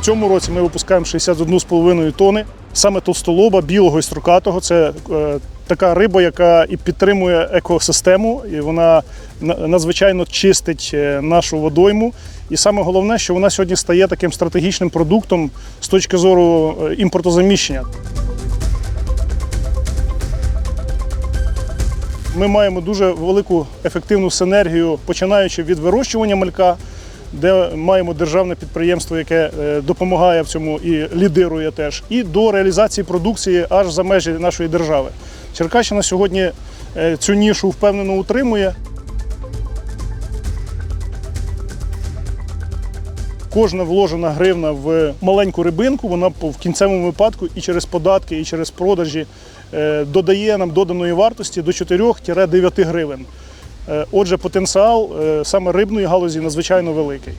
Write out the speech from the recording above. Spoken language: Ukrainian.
В цьому році ми випускаємо 61,5 тони. Саме толстолоба, білого і строкатого. Це е, така риба, яка і підтримує екосистему, і вона на- надзвичайно чистить е, нашу водойму. І саме головне, що вона сьогодні стає таким стратегічним продуктом з точки зору е, імпортозаміщення. Ми маємо дуже велику ефективну синергію, починаючи від вирощування малька, де маємо державне підприємство, яке е, допомагає в цьому і лідирує теж, і до реалізації продукції аж за межі нашої держави. Черкащина сьогодні е, цю нішу впевнено утримує. Кожна вложена гривна в маленьку рибинку, вона в кінцевому випадку і через податки, і через продажі е, додає нам доданої вартості до 4-9 гривень. Е, Отже, потенціал е, саме рибної галузі надзвичайно великий.